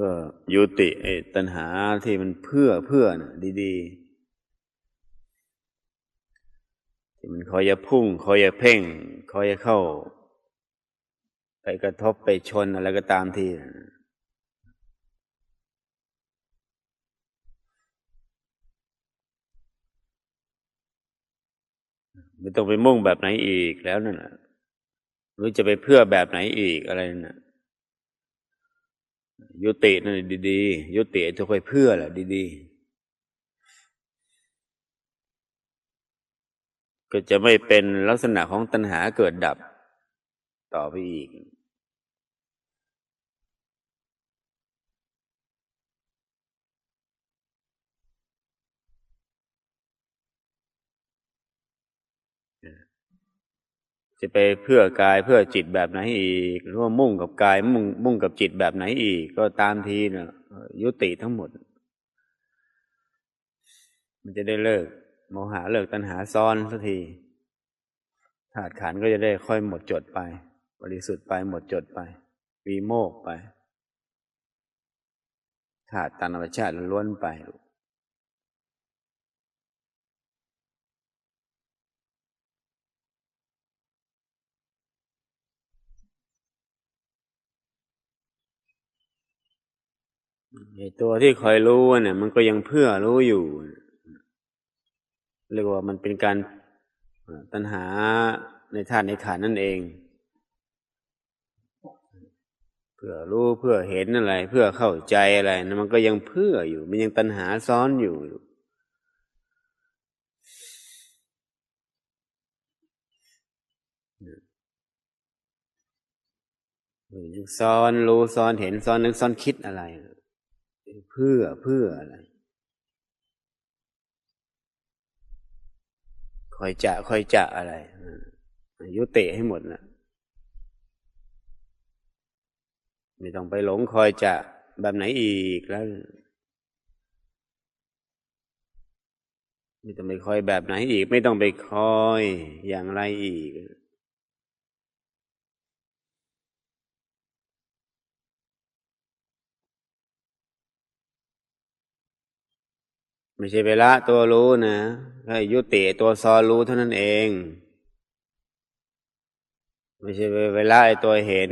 ก็ยุติไอ้ตัณหาที่มันเพื่อเพื่อนะดีๆ ที่มันคอยจะพุ่ง คอยจะเพ่ง คอยจะเข้า ไปกระทบไปชนอะไรก็ตามทีไม่ต้องไปมุ่งแบบไหนอีกแล้วนั่นแหละหรือจะไปเพื่อแบบไหนอีกอะไรนั่นนะ ยุตินั่นดีๆ ยุติจะค่อยเพื่อแหละดีๆ ก็จะไม่เป็นลักษณะของตัณหาเกิดดับต่อไปอีก จะไปเพื่อกายเพื่อจิตแบบไหนอีกหรือว่ามุ่งกับกายมุ่งมุ่งกับจิตแบบไหนอีก ก็ตามทีเนะยุติทั้งหมด มันจะได้เลิกโมหะเลิกตัณหาซ้อนสักทีธาตุขันก็จะได้ค่อยหมดจดไป บริสุทธิ์ไปหมดจดไป วีโมกไปธาตุตานธรรมชาติล้วนไป ไอ้ตัวที่คอยรู้เนี่ยมันก็ยังเพื่อรู้อยู่เรียกว่ามันเป็นการตัณหาในธาตุในขันนั่นเอง เพื่อรู้เพื่อเห็นอะไร เพื่อเข้าใจอะไรนะมันก็ยังเพื่ออยู่ มันยังตัณหาซ้อนอยู่ ซ้อนรู้ซ้อนเห็นซ้อนนึกซ้อนคิดอะไร เพื่อเพื่ออะไรคอยจะคอยจะอะไรยุติให้หมดนะไม่ต้องไปหลงคอยจะแบบไหนอีกแล้วไม่ต้องไปคอยแบบไหนอีก ไม่ต้องไปคอยอย่างไรอีก ไม่ใช่เวลาตัวรู้นะให้ยุติตัวซอรู้เท่านั้นเอง ไม่ใช่เวลาไอ้ตัวเห็น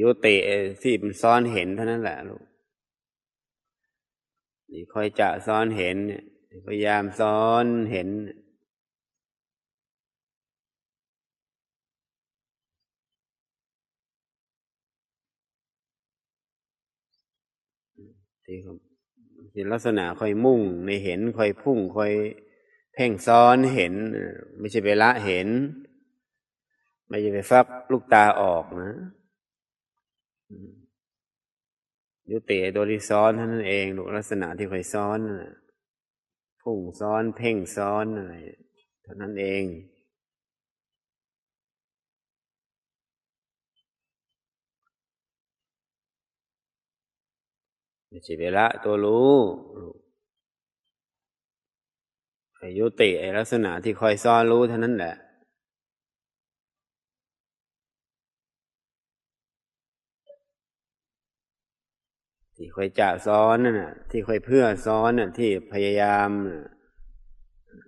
ยุติที่มันซ้อนเห็นเท่านั้นแหละลูกนี่คอยจะซ้อนเห็นพยายามซ้อนเห็นที่เขา เห็นลักษณะคอยมุ่งในเห็นคอยพุ่งคอยเพ่งซ้อนเห็น ไม่ใช่ไปละเห็น ไม่ใช่ไปฟักลูกตาออกนะยุติตัวที่ซ้อนเท่านั้นเองลูกลักษณะที่คอยซ้อนพุ่งซ้อน เพ่งซ้อนอะไรเท่านั้นเอง ไม่ใช่เวลาตัวรู้อยุติไอลักษณะที่คอยซ้อนรู้เท่านั้นแหละที่คอยจะซ้อนนั่นน่ะ ที่คอยเพื่อซ้อนน่ะ ที่พยายาม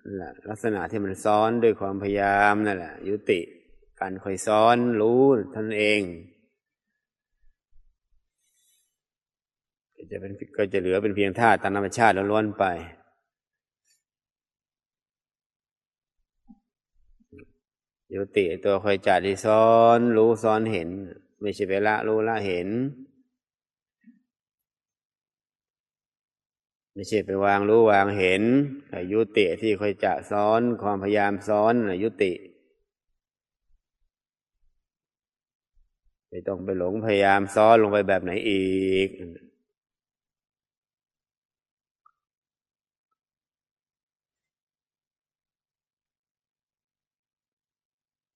นั่นแหละลักษณะที่มันซ้อนด้วยความพยายามนั่นแหละ ยุติ การคอยซ้อนรู้ท่านเอง จะเป็นก็จะเหลือเป็นเพียงธาตุตามธรรมชาติล้วนๆไป ยุติตัวคอยจัดที่ซ้อนรู้ซ้อนเห็น ไม่ใช่ไปละรู้ละเห็น ไม่ใช่ไปวางรู้วางเห็นยุติที่คอยจะซ้อนความพยายามซ้อนยุติไม่ต้องไปหลงพยายามซ้อนลงไปแบบไหนอีก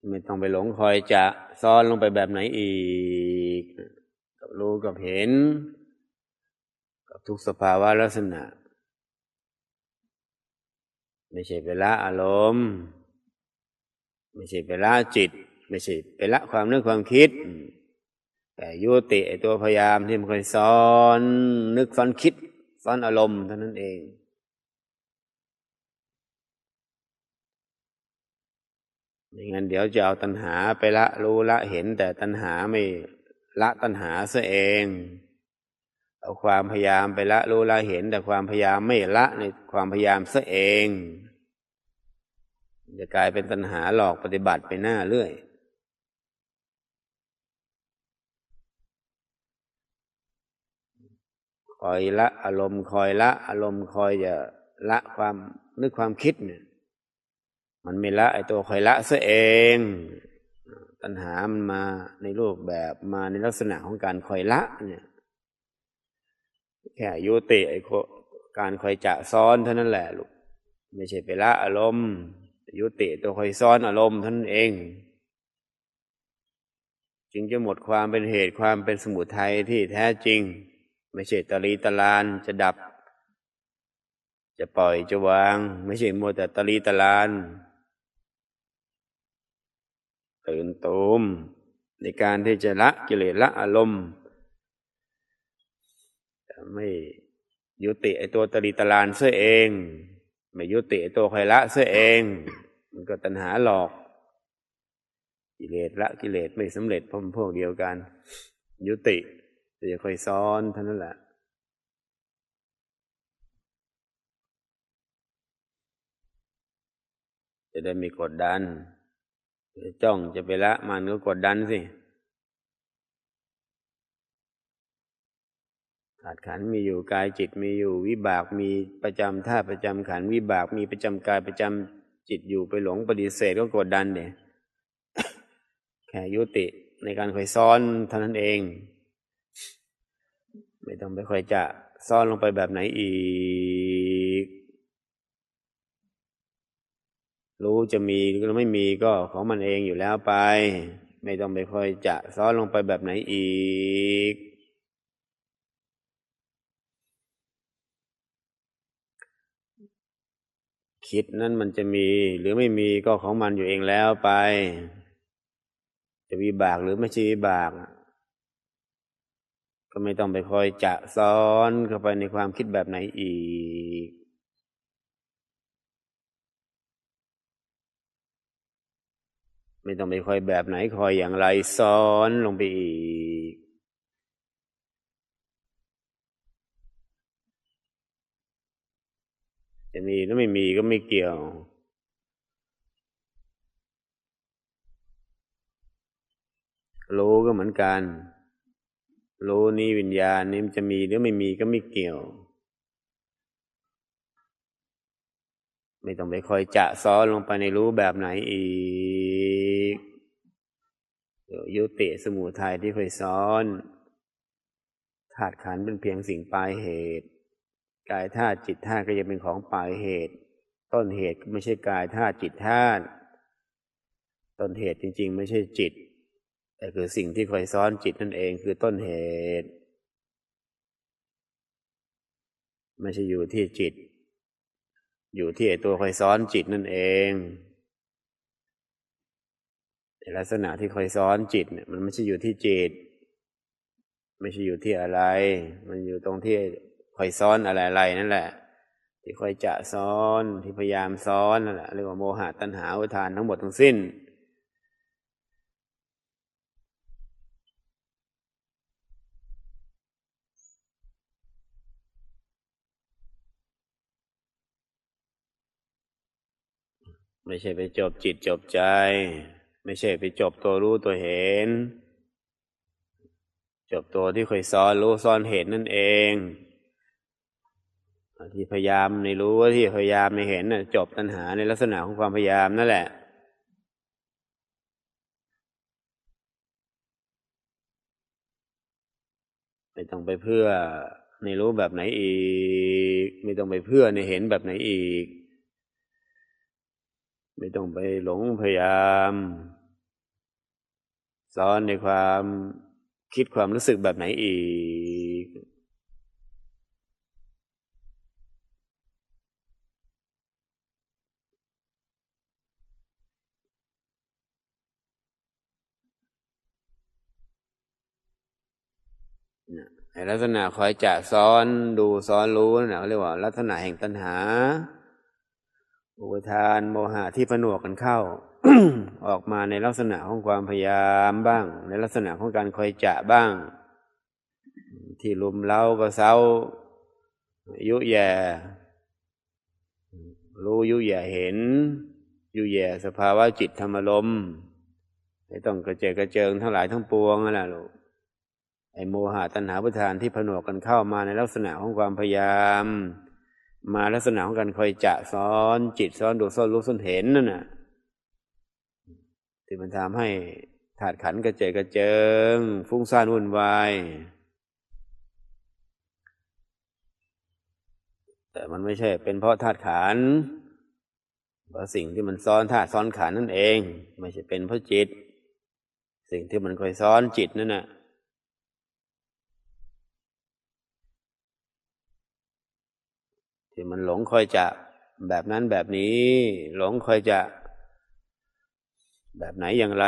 ไม่ต้องไปหลงคอยจะซ้อนลงไปแบบไหนอีก กับรู้กับเห็น กับทุกสภาวะลักษณะ ไม่ใช่ไปละอารมณ์ ไม่ใช่ไปละจิต ไม่ใช่ไปละความนึกความคิด แต่ยุติตัวพยายามที่มันเคยซ้อน นึกซ้อนคิด ซ้อนอารมณ์เท่านั้นเอง ไม่งั้นเดี๋ยวจะเอาตัณหาไปละรู้ละเห็นแต่ตัณหาไม่ละตัณหาซะเอง เอาความพยายามไปละรู้ละเห็น แต่ความพยายามไม่ละในความพยายามซะเอง จะกลายเป็นตัณหาหลอกปฏิบัติไปหน้าเรื่อยคอยละอารมณ์คอยละอารมณ์คอยจะละความนึกความคิดเนี่ย มันไม่ละไอตัวคอยละซะเอง ตัณหามันมาในรูปแบบมาในลักษณะของการคอยละ เนี่ยแค่ยุติไอการคอยจะซ้อนเท่านั้นแหละลูกไม่ใช่ไปละอารมณ์ ยุติตัวคอยซ้อนอารมณ์ท่านเอง จึงจะหมดความเป็นเหตุความเป็นสมุทัยที่แท้จริง ไม่ใช่ตะลีตะลานจะดับ จะปล่อยจะวาง ไม่ใช่มัวแต่ตะลีตะลาน ตื่นตูมในการที่จะละกิเลสละอารมณ์ไม่ยุติไอตัวตะลีตลานเสียเอง ไม่ยุติไอตัวใครละเสียเอง มันก็ตัณหาหลอก กิเลสละกิเลสไม่สำเร็จพมพวกเดียวกัน ยุติแต่จะค่อยซ้อนเท่านั้นแหละจะได้มีกดดัน จ้องจะไปละมันก็กดดันสิขาดขันมีอยู่กายจิตมีอยู่วิบากมีประจำท่าประจำขันวิบากมีประจำกายประจำจิตอยู่ไปหลงปฏิเสธก็กดดันเนี่ยแค่ยุติในการคอยซ้อนเท่านั้นเอง ไม่ต้องไปคอยจะซ่อนลงไปแบบไหนอีก รู้จะมีหรือไม่มีก็ของมันเองอยู่แล้วไป ไม่ต้องไปคอยจะซ้อนลงไปแบบไหนอีก คิดนั่นมันจะมีหรือไม่มีก็ของมันอยู่เองแล้วไป จะวิบากหรือไม่ใช่วิบาก ก็ไม่ต้องไปคอยจะซ้อนเข้าไปในความคิดแบบไหนอีก ไม่ต้องไปคอยแบบไหนคอยอย่างไรซ้อนลงไปอีก จะมีหรือไม่มีก็ไม่เกี่ยว รู้ก็เหมือนกัน รู้นี้วิญญาณนี้มันจะมีหรือไม่มีก็ไม่เกี่ยว ไม่ต้องไปคอยจะซ้อนลงไปในรู้แบบไหนอีก ยุติสมุทัยที่เคยซ้อนธาตุขันเป็นเพียงสิ่งปลายเหตุ กายธาตุจิตธาตุก็จะเป็นของปลายเหตุ ต้นเหตุไม่ใช่กายธาตุจิตธาตุต้นเหตุจริง ๆ ไม่ใช่จิต แต่คือสิ่งที่คอยซ้อนจิตนั่นเองคือต้นเหตุ ไม่ใช่อยู่ที่จิต อยู่ที่ตัวคอยซ้อนจิตนั่นเอง ในลักษณะที่คอยซ้อนจิตเนี่ยมันไม่ใช่อยู่ที่จิต ไม่ใช่อยู่ที่อะไร มันอยู่ตรงที่คอยซ้อนอะไรๆนั่นแหละ ที่คอยจะซ้อนที่พยายามซ้อนนั่นแหละเรียกว่าโมหะตัณหาอุทานทั้งหมดทั้งสิ้นไม่ใช่ไปจบจิตจบใจ ไม่ใช่ไปจบตัวรู้ตัวเห็น จบตัวที่เคยซ้อนรู้ซ้อนเห็นนั่นเองที่พยายามในรู้ว่าที่พยายามในเห็นน่ะจบตัณหาในลักษณะของความพยายามนั่นแหละไม่ต้องไปเพื่อในรู้แบบไหนอีก ไม่ต้องไปเพื่อในเห็นแบบไหนอีก ไม่ต้องไปหลงพยายามสอนในความคิดความรู้สึกแบบไหนอีก ลักษณะคอยจะซ้อนดูซ้อนรู้นั่นนะเขาเรียกว่า ลักษณะแห่งตัณหา อุปทานโมหะที่ผนวกกันเข้า ออกมาในลักษณะของความพยายามบ้าง ในลักษณะของการคอยจะบ้าง ที่ลุมเล้าก็เศร้ายุแย่รู้ยุแย่เห็น ยุแย่สภาวะจิตธรรมลมไม่ต้องกระเจกระเจิงทั้งหลายทั้งปวงนั่นแหละลูกไอ้โมหะตัณหาพุทธานที่ผนวกกันเข้ามาในลักษณะของความพยายาม มาลักษณะของการคอยจะซ้อนจิตซ้อนดูซ้อนรู้ซ้อนเห็นนั่นน่ะที่มันทำให้ถาดขันกระเจกระเจิง ฟุ้งซ่านวุ่นวายแต่มันไม่ใช่ เป็นเพราะธาตุขันเพราะสิ่งที่มันซ้อนธาตุซ้อนขันนั่นเอง ไม่ใช่เป็นเพราะจิต สิ่งที่มันคอยซ้อนจิตนั่นน่ะ ที่มันหลงคอยจะแบบนั้นแบบนี้ หลงคอยจะ แบบไหนอย่างไร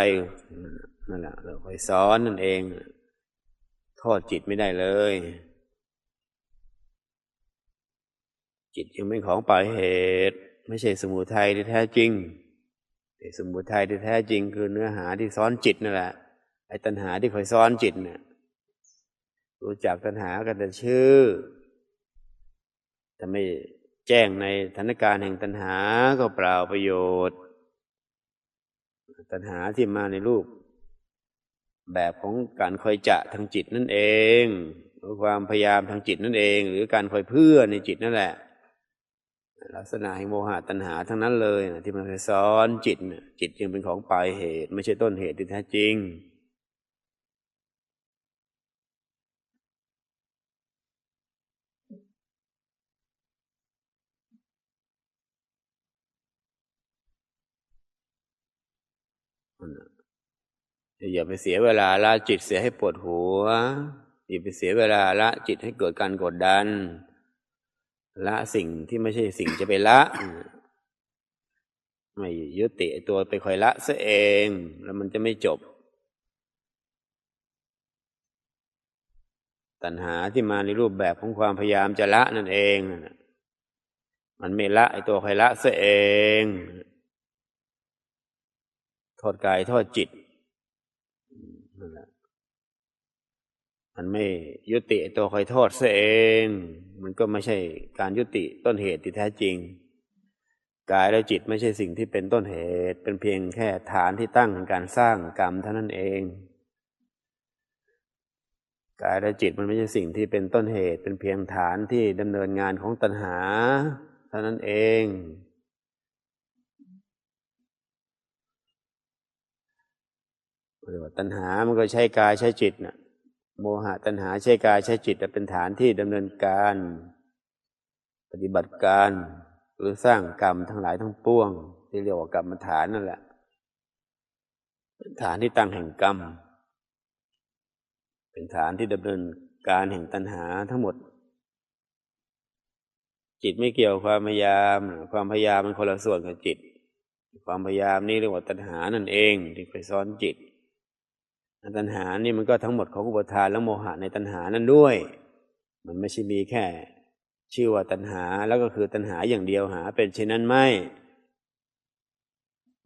นั่นแหละเราคอยซ้อนนั่นเองโทษจิตไม่ได้เลย จิตยังเป็นของปลายเหตุ ไม่ใช่สมุทัยที่แท้จริงแต่สมุทัยที่แท้จริงคือเนื้อหาที่ซ้อนจิตนั่นแหละไอ้ตัณหาที่คอยซ้อนจิตเนี่ยรู้จักตัณหากันแต่ชื่อ แต่ไม่แจ้งในสถานการณ์แห่งตัณหาก็เปล่าประโยชน์ ตัณหาที่มาในรูป แบบของการคอยจะทางจิตนั่นเองหรือความพยายามทางจิตนั่นเอง หรือการคอยเพื่อในจิตนั่นแหละ ลักษณะแห่งโมหะตัณหาทั้งนั้นเลยที่มันเคยซ้อนจิตจิตจึงเป็นของปลายเหตุ ไม่ใช่ต้นเหตุที่แท้จริง อย่าไปเสียเวลาละจิตเสียให้ปวดหัว อย่าไปเสียเวลาละจิตให้เกิดการกดดัน ละสิ่งที่ไม่ใช่สิ่งจะไปละ ไม่ยึดติตัวไปคอยละซะเอง แล้วมันจะไม่จบ ตัณหาที่มาในรูปแบบของความพยายามจะละนั่นเอง มันไม่ละไอตัวคอยละซะเอง โทษกายโทษจิตนั่นแหละมันไม่ยุติตัวคอยโทษซะเอง มันก็ไม่ใช่การยุติต้นเหตุที่แท้จริง กายและจิตไม่ใช่สิ่งที่เป็นต้นเหตุ เป็นเพียงแค่ฐานที่ตั้งของการสร้างกรรมเท่านั้นเอง กายและจิตมันไม่ใช่สิ่งที่เป็นต้นเหตุ เป็นเพียงฐานที่ดำเนินงานของตัณหา เท่านั้นเอง เรียกว่าตัณหามันก็ใช้กายใช้จิตนะ่ะโมหะตัณหาใช้กายใช้จิตเป็นฐานที่ดำเนินการ ปฏิบัติการหรือสร้างกรรมทั้งหลายทั้งปวง ที่เรียกว่ากรรมฐานนั่นแหละฐานที่ตั้งแห่งกรรม เป็นฐานที่ดำเนินการแห่งตัณหาทั้งหมด จิตไม่เกี่ยวความพยายาม ความพยายามมันคนละส่วนกับจิต ความพยายามนี่เรียกว่าตัณหานั่นเองที่ไปซ้อนจิต ตัณหานี่มันก็ทั้งหมดของอุปทานและโมหะในตัณหานั้นด้วย มันไม่ใช่มีแค่ ชื่อว่าตัณหาแล้วก็คือตัณหาอย่างเดียวหา เป็นเช่นนั้นไม่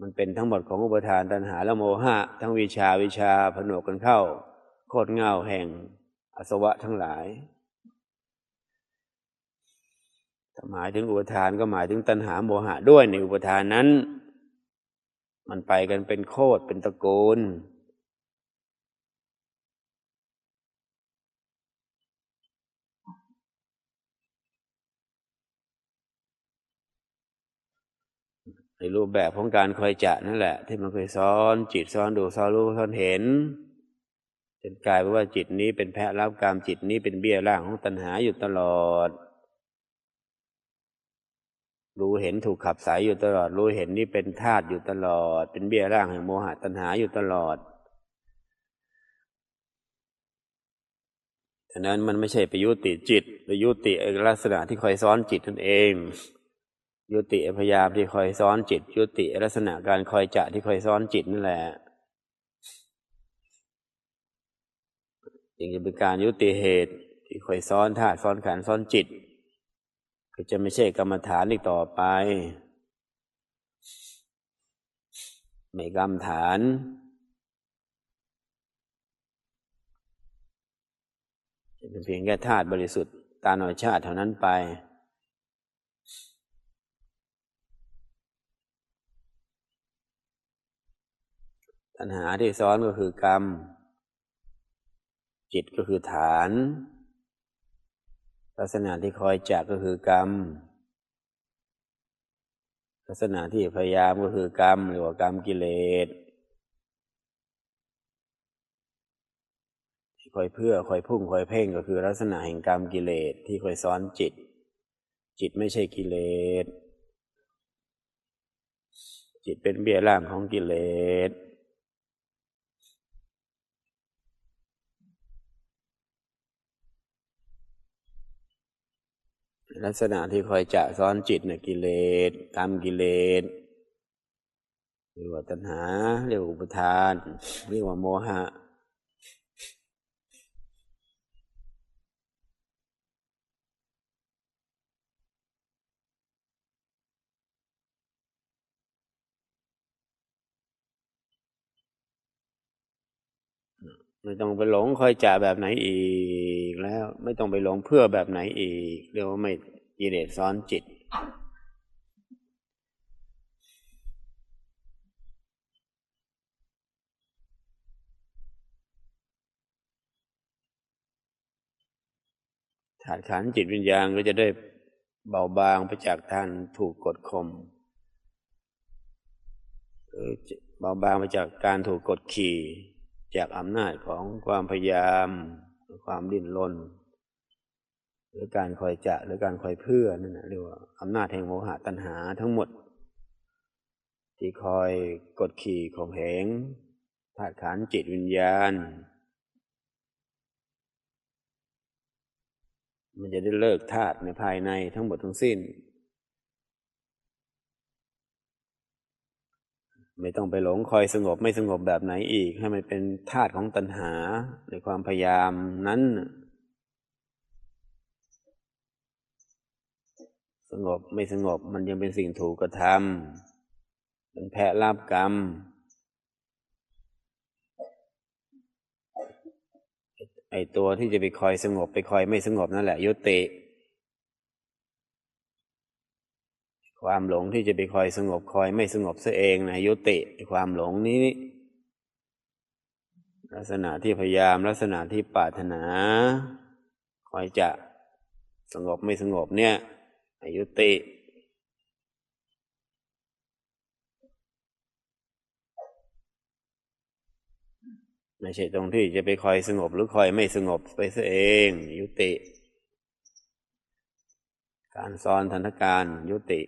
มันเป็นทั้งหมดของอุปทานตัณหาและโมหะ ทั้งวิชาวิชาผนวกกันเข้า โคตรเงาแห่งอสวะทั้งหลายหมายถึงอุปทานก็หมายถึงตัณหาโมหะด้วยในอุปทานนั้น มันไปกันเป็นโคตรเป็นตะโกน ในรูปแบบของการคอยจะนั่นแหละ ที่มันเคยซ้อนจิตซ้อนดูซ้อนรู้ซ้อนเห็นจนกลายเป็นว่าจิตนี้เป็นแพะรับกรรมจิตนี้เป็นเบี้ยล่างของตัณหาอยู่ตลอด รู้เห็นถูกขับสายอยู่ตลอด รู้เห็นนี่เป็นธาตุอยู่ตลอด เป็นเบี้ยร่างแห่งโมหะตัณหาอยู่ตลอดฉะนั้นมันไม่ใช่ไปยุติจิตไปยุติลักษณะที่คอยซ้อนจิตนั่นเอง ยุติพยายามที่คอยซ้อนจิต ยุติลักษณะการคอยจะที่คอยซ้อนจิตนั่นแหละจึงจะเป็นการยุติเหตุที่คอยซ้อนธาตุซ้อนขันซ้อนจิต ก็จะไม่ใช่กรรมฐานอีกต่อไป ไม่กรรมฐานจะเป็นเพียงแค่ธาตุบริสุทธิ์ตาหน่อยชาติเท่านั้นไป ปัญหาที่ซ้อนก็คือกรรม จิตก็คือฐาน ลักษณะที่คอยจักก็คือกรรม ลักษณะที่พยายามก็คือกรรมหรือว่ากรรมกิเลสที่คอยเพื่อคอยพุ่งคอยเพ่งก็คือลักษณะแห่งกรรมกิเลสที่คอยซ้อนจิต จิตไม่ใช่กิเลสจิตเป็นเบี้ยล่างของกิเลส ลักษณะที่คอยจะซ้อนจิตเนี่ยกิเลสกรรมกิเลสเรียกว่าตัณหา เรียกว่าอุปทาน เรียกว่าโมหะไม่ต้องไปหลงคอยจ่าแบบไหนอีก แล้วไม่ต้องไปหลงเพื่อแบบไหนอีกเรียกว่าไม่กิเลสซ้อนจิตถาดขันจิตวิญญาณก็จะได้เบาบางไปจากท่านถูกกดข่มเบาบางไปจากการถูกกดขี่จากอำนาจของความพยายาม รือความดิ้นรนหรือการคอยจะหรือการคอยเพื่อนั่นนะเรียกว่าอำนาจแห่งโมหะตัณหาทั้งหมด ที่คอยกดขี่ข่มเหงธาตุขันจิตวิญญาณ มันจะได้เลิกธาตุในภายในทั้งหมดทั้งสิ้น ไม่ต้องไปหลงคอยสงบไม่สงบแบบไหนอีก ให้มันเป็นธาตุของตัณหาในความพยายามนั้น สงบไม่สงบมันยังเป็นสิ่งถูกกระทำเป็นแพะลาบกรรมไอตัวที่จะไปคอยสงบไปคอยไม่สงบนั่นแหละ ยุติ ความหลงที่จะไปคอยสงบคอยไม่สงบซะเองนะยุติความหลงนี้ ลักษณะที่พยายามลักษณะที่ปรารถนา คอยจะสงบไม่สงบเนี่ยยุติไม่ใช่ตรงที่จะไปคอยสงบหรือคอยไม่สงบไปซะเอง ยุติ การซ้อนธนการยุติ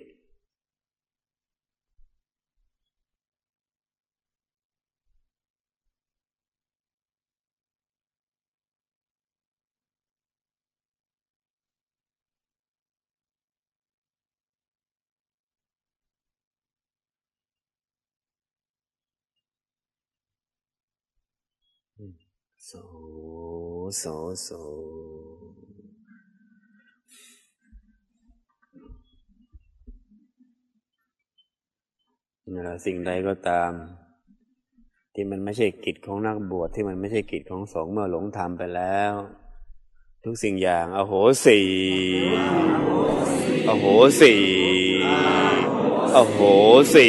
โสโสโสนะสิ่งใดก็ตาม ที่มันไม่ใช่กิจของนักบวชที่มันไม่ใช่กิจของสงฆ์เมื่อหลงทำไปแล้ว ทุกสิ่งอย่างอโหสีอโหสีอโหสี